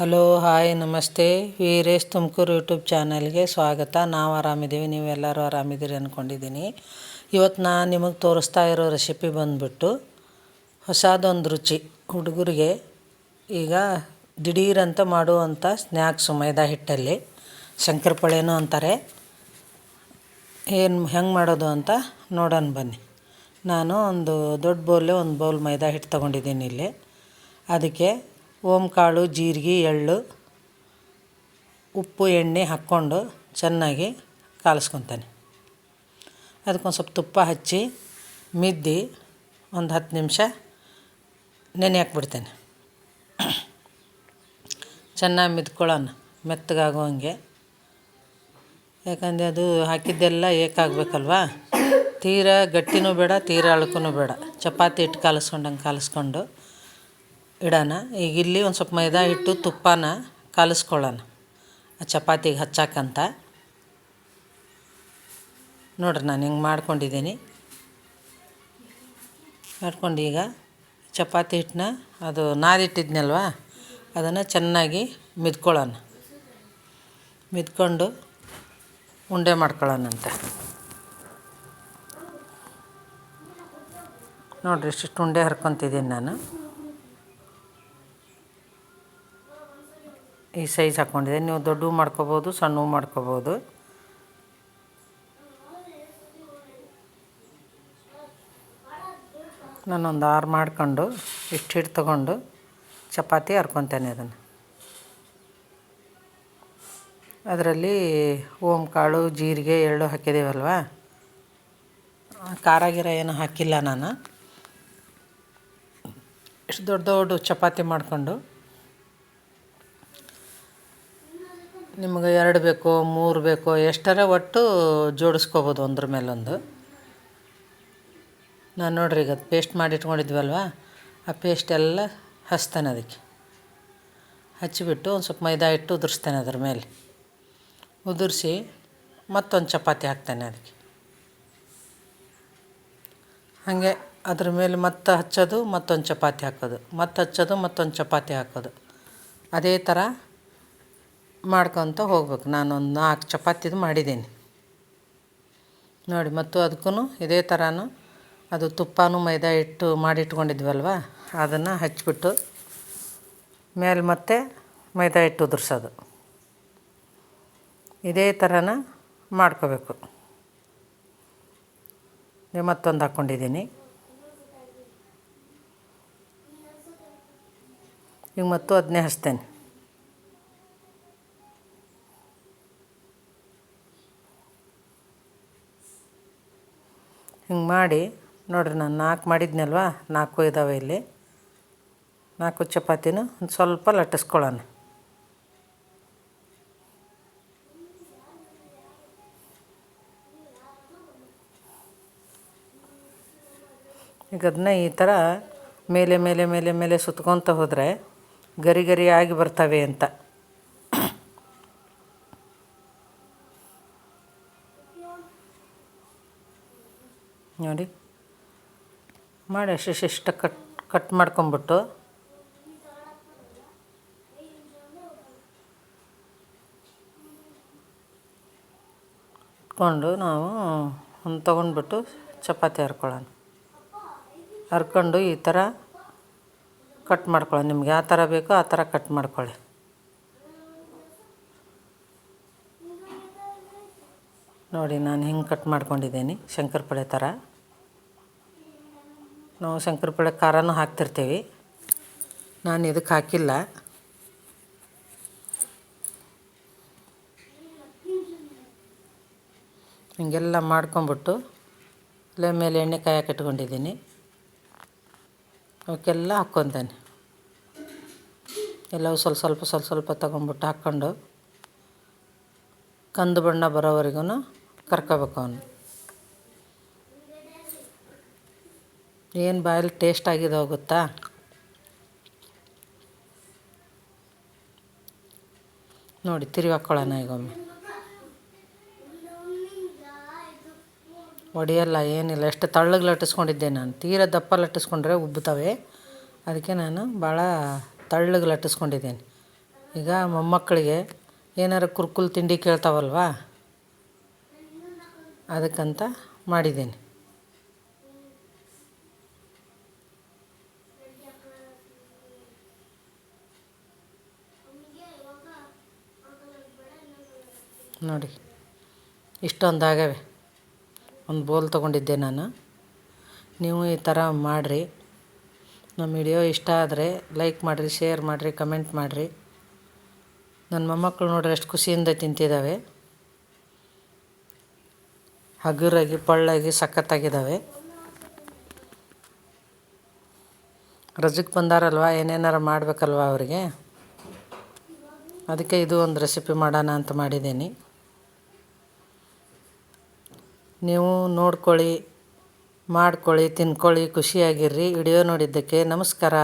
Hello, hi, ನಮಸ್ತೆ. Veeresh Tumakuru YouTube ಚಾನಲ್ಗೆ ಸ್ವಾಗತ. ನಾವು ಆರಾಮಿದ್ದೀವಿ ನೀವೆಲ್ಲರೂ ಆರಾಮಿದ್ದೀರಿ ಅಂದ್ಕೊಂಡಿದ್ದೀನಿ ಇವತ್ತು ನಾನು ನಿಮಗೆ ತೋರಿಸ್ತಾ ಇರೋ ರೆಸಿಪಿ ಬಂದುಬಿಟ್ಟು ಹೊಸದೊಂದು ರುಚಿ. ಹುಡುಗರಿಗೆ ಈಗ ದಿಢೀರಂತ ಮಾಡುವಂಥ ಸ್ನ್ಯಾಕ್ಸು ಮೈದಾ ಹಿಟ್ಟಲ್ಲಿ, ಶಂಕರಪೊಳೆನೂ ಅಂತಾರೆ. ಏನು ಹೆಂಗೆ ಮಾಡೋದು ಅಂತ ನೋಡೋಣ ಬನ್ನಿ. ನಾನು ಒಂದು ದೊಡ್ಡ ಬೌಲೇ ಒಂದು ಬೌಲ್ ಮೈದಾ ಹಿಟ್ಟು ತೊಗೊಂಡಿದ್ದೀನಿ ಇಲ್ಲಿ. ಅದಕ್ಕೆ ಓಮ್ ಕಾಳು, ಜೀರಿಗೆ, ಎಳ್ಳು, ಉಪ್ಪು, ಎಣ್ಣೆ ಹಾಕ್ಕೊಂಡು ಚೆನ್ನಾಗಿ ಕಾಲಿಸ್ಕೊತಾನೆ. ಅದಕ್ಕೊಂದು ಸ್ವಲ್ಪ ತುಪ್ಪ ಹಚ್ಚಿ ಮಿದ್ದಿ ಒಂದು ಹತ್ತು ನಿಮಿಷ ನೆನೆ ಹಾಕ್ಬಿಡ್ತೇನೆ. ಚೆನ್ನಾಗಿ ಮಿದ್ಕೊಳ್ಳೋಣ ಮೆತ್ತಗಾಗೋ ಹಂಗೆ ಯಾಕಂದರೆ ಅದು ಹಾಕಿದ್ದೆಲ್ಲ ಏಕಾಗಬೇಕಲ್ವಾ ತೀರಾ ಗಟ್ಟಿನೂ ಬೇಡ, ತೀರಾ ಅಳಕೂ ಬೇಡ. ಚಪಾತಿ ಹಿಟ್ಟು ಕಾಲಿಸ್ಕೊಂಡಂಗೆ ಕಾಲಿಸ್ಕೊಂಡು ಇಡೋಣ ಈಗ ಇಲ್ಲಿ ಒಂದು ಸ್ವಲ್ಪ ಮೈದಾ ಹಿಟ್ಟು, ತುಪ್ಪನ ಕಲಿಸ್ಕೊಳ್ಳೋಣ. ಆ ಚಪಾತಿಗೆ ಹಚ್ಚಾಕಂತ. ನೋಡ್ರಿ ನಾನು ಹಿಂಗೆ ಮಾಡ್ಕೊಂಡಿದ್ದೀನಿ. ಮಾಡ್ಕೊಂಡು ಈಗ ಚಪಾತಿ ಹಿಟ್ಟನ್ನ, ಅದು ನಾದಿಟ್ಟಿದ್ನಲ್ವ ಅದನ್ನು ಚೆನ್ನಾಗಿ ಮಿದ್ಕೊಳ್ಳೋಣ. ಮಿದ್ಕೊಂಡು ಉಂಡೆ ಮಾಡ್ಕೊಳ್ಳೋಣಂತೆ. ನೋಡ್ರಿ ಇಷ್ಟಿಷ್ಟು ಉಂಡೆ ಹರ್ಕೊತಿದ್ದೀನಿ ನಾನು. ಈ ಸೈಜ್ ಹಾಕ್ಕೊಂಡಿದೆ ನೀವು ದೊಡ್ಡವು ಮಾಡ್ಕೋಬೋದು, ಸಣ್ಣವು ಮಾಡ್ಕೋಬೋದು. ನಾನೊಂದು ಆರು ಮಾಡ್ಕೊಂಡು, ಇಷ್ಟು ಹಿಟ್ಟು ತೊಗೊಂಡು ಚಪಾತಿ ಹರ್ಕೊತೇನೆ ಅದನ್ನು. ಅದರಲ್ಲಿ ಓಮ್ ಕಾಳು ಜೀರಿಗೆ ಎಳ್ಳು ಹಾಕಿದ್ದೀವಲ್ವ ಖಾರ ಗಿರ ಏನು ಹಾಕಿಲ್ಲ ನಾನು. ಇಷ್ಟು ದೊಡ್ಡ ದೊಡ್ಡ ಚಪಾತಿ ಮಾಡಿಕೊಂಡು ನಿಮಗೆ ಎರಡು ಬೇಕೋ, ಮೂರು ಬೇಕೋ, ಎಷ್ಟರ ಒಟ್ಟು ಜೋಡಿಸ್ಕೋಬೋದು ಒಂದ್ರ ಮೇಲೊಂದು? ನಾನು ನೋಡ್ರಿ ಈಗ ಅದು ಪೇಸ್ಟ್ ಮಾಡಿ ಇಟ್ಕೊಂಡಿದ್ವಲ್ವ? ಆ ಪೇಸ್ಟ್ ಎಲ್ಲ ಹಚ್ತಾನೆ ಅದಕ್ಕೆ. ಹಚ್ಚಿಬಿಟ್ಟು ಒಂದು ಸ್ವಲ್ಪ ಮೈದಾ ಹಿಟ್ಟು ಉದುರಿಸ್ತಾನೆ ಅದ್ರ ಮೇಲೆ. ಉದುರಿಸಿ ಮತ್ತೊಂದು ಚಪಾತಿ ಹಾಕ್ತೇನೆ ಅದಕ್ಕೆ. ಹಾಗೆ ಅದ್ರ ಮೇಲೆ ಮತ್ತೆ ಹಚ್ಚೋದು, ಮತ್ತೊಂದು ಚಪಾತಿ ಹಾಕೋದು. ಮತ್ತೆ ಹಚ್ಚೋದು, ಮತ್ತೊಂದು ಚಪಾತಿ ಹಾಕೋದು. ಅದೇ ಥರ ಮಾಡ್ಕೊತ ಹೋಗ್ಬೇಕು. ನಾನೊಂದು ನಾಲ್ಕು ಚಪಾತಿದು ಮಾಡಿದ್ದೀನಿ. ನೋಡಿ, ಮತ್ತು ಅದಕ್ಕೂ ಇದೇ ಥರನೂ ಅದು ತುಪ್ಪನೂ ಮೈದಾ ಇಟ್ಟು ಮಾಡಿಟ್ಕೊಂಡಿದ್ವಲ್ವ, ಅದನ್ನು ಹಚ್ಚಿಬಿಟ್ಟು ಮೇಲೆ ಮತ್ತೆ ಮೈದಾ ಹಿಟ್ಟು ಉದುರ್ಸೋದು. ಇದೇ ಥರನ ಮಾಡ್ಕೋಬೇಕು. ಮತ್ತೊಂದು ಹಾಕ್ಕೊಂಡಿದ್ದೀನಿ ಈಗ ಮತ್ತು ಅದನ್ನೇ ಹಚ್ತೇನೆ ಹಿಂಗೆ ಮಾಡಿ, ನೋಡಿರಿ ನಾನು ನಾಲ್ಕು ಮಾಡಿದ್ನಲ್ವ? ನಾಲ್ಕು ಇದ್ದಾವೆ ಇಲ್ಲಿ. ನಾಲ್ಕು ಚಪಾತಿನೂ ಒಂದು ಸ್ವಲ್ಪ ಲಟ್ಟಿಸ್ಕೊಳ್ಳೋಣ. ಈಗ ಅದನ್ನ ಈ ಥರ ಮೇಲೆ ಮೇಲೆ ಮೇಲೆ ಮೇಲೆ ಸುತ್ಕೊತ ಹೋದರೆ ಗರಿ ಗರಿ ಆಗಿ ಬರ್ತವೆ ಅಂತ. ನೋಡಿ. ಮಾಡಿ ಅಷ್ಟಿಷ್ಟ ಕಟ್ ಕಟ್ ಮಾಡ್ಕೊಂಬಿಟ್ಟು. ಇಟ್ಕೊಂಡು ನಾವು ಒಂದು ತೊಗೊಂಡ್ಬಿಟ್ಟು ಚಪಾತಿ ಹರ್ಕೊಳ್ಳೋಣ. ಹರ್ಕೊಂಡು ಈ ಥರ ಕಟ್ ಮಾಡ್ಕೊಳ್ಳೋಣ. ನಿಮ್ಗೆ ಯಾವ ಥರ ಬೇಕೋ ಆ ಥರ ಕಟ್ ಮಾಡ್ಕೊಳ್ಳಿ. ನೋಡಿ, ನಾನು ಹಿಂಗೆ ಕಟ್ ಮಾಡ್ಕೊಂಡಿದ್ದೀನಿ. ಶಂಕರಪೊಳೆ ಥರ ನಾವು ಶಂಕರಪೊಳೆ ಖಾರನೂ ಹಾಕ್ತಿರ್ತೀವಿ. ನಾನು ಇದಕ್ಕೆ ಹಾಕಿಲ್ಲ. ಹಿಂಗೆಲ್ಲ ಮಾಡ್ಕೊಂಬಿಟ್ಟು ಅಲ್ಲೇ ಮೇಲೆ ಎಣ್ಣೆ ಕಾಯಕ್ಕೆ ಇಟ್ಕೊಂಡಿದ್ದೀನಿ. ಅವಕ್ಕೆಲ್ಲ ಹಾಕ್ಕೊತಾನೆ. ಎಲ್ಲವೂ ಸ್ವಲ್ಪ ಸ್ವಲ್ಪ ಸ್ವಲ್ಪ ಸ್ವಲ್ಪ ತೊಗೊಂಬಿಟ್ಟು ಹಾಕ್ಕೊಂಡು ಕಂದು ಬಣ್ಣ ಬರೋವರೆಗೂ ಕರ್ಕೋಬೇಕು ಅವನು. ಏನು ಬಾಯಲ್ಲಿ ಟೇಸ್ಟ್ ಆಗಿದೆ ಗೊತ್ತಾ? ನೋಡಿ, ತಿರುಗಿ ಹಾಕ್ಕೊಳ್ಳೋಣ ಈಗ ಒಮ್ಮೆ ಒಡೆಯಲ್ಲ, ಏನಿಲ್ಲ, ಎಷ್ಟು ತಳ್ಳಗೆ ಲಟ್ಟಿಸ್ಕೊಂಡಿದ್ದೆ ನಾನು. ತೀರ ದಪ್ಪ ಲಟ್ಟಿಸ್ಕೊಂಡ್ರೆ ಉಬ್ಬುತ್ತವೆ. ಅದಕ್ಕೆ ನಾನು ಭಾಳ ತಳ್ಳಗೆ ಲಟ್ಟಿಸ್ಕೊಂಡಿದ್ದೀನಿ ಈಗ ಮೊಮ್ಮಕ್ಕಳಿಗೆ ಏನಾರು ಕುರ್ಕುಲ್ ತಿಂಡಿ ಕೇಳ್ತಾವಲ್ವಾ? ಅದಕ್ಕಂತ ಮಾಡಿದ್ದೀನಿ. ನೋಡಿ ಇಷ್ಟೊಂದು ಆಗವೆ ಒಂದು ಬೋಲ್ ತೊಗೊಂಡಿದ್ದೆ ನಾನು. ನೀವು ಈ ಥರ ಮಾಡಿರಿ. ನಮ್ಮ ವಿಡಿಯೋ ಇಷ್ಟ ಆದರೆ ಲೈಕ್ ಮಾಡಿರಿ, ಶೇರ್ ಮಾಡಿರಿ, ಕಮೆಂಟ್ ಮಾಡಿರಿ. ನನ್ನ ಮೊಮ್ಮಕ್ಕಳು ನೋಡಿರಿ ಎಷ್ಟು ಖುಷಿಯಿಂದ ತಿಂತಿದ್ದಾವೆ. ಹಗುರಾಗಿ, ಪಳ್ಳಾಗಿ, ಸಖತ್ತಾಗಿದ್ದಾವೆ. ರಜಕ್ಕೆ ಬಂದಾರಲ್ವ? ಏನೇನಾರ ಮಾಡಬೇಕಲ್ವ ಅವರಿಗೆ? ಅದಕ್ಕೆ ಇದು ಒಂದು ರೆಸಿಪಿ ಮಾಡೋಣ ಅಂತ ಮಾಡಿದ್ದೀನಿ. ನೀವು ನೋಡ್ಕೊಳ್ಳಿ, ಮಾಡ್ಕೊಳ್ಳಿ, ತಿನ್ಕೊಳ್ಳಿ, ಖುಷಿಯಾಗಿರ್ರಿ. ವಿಡಿಯೋ ನೋಡಿದ್ದಕ್ಕೆ ನಮಸ್ಕಾರ.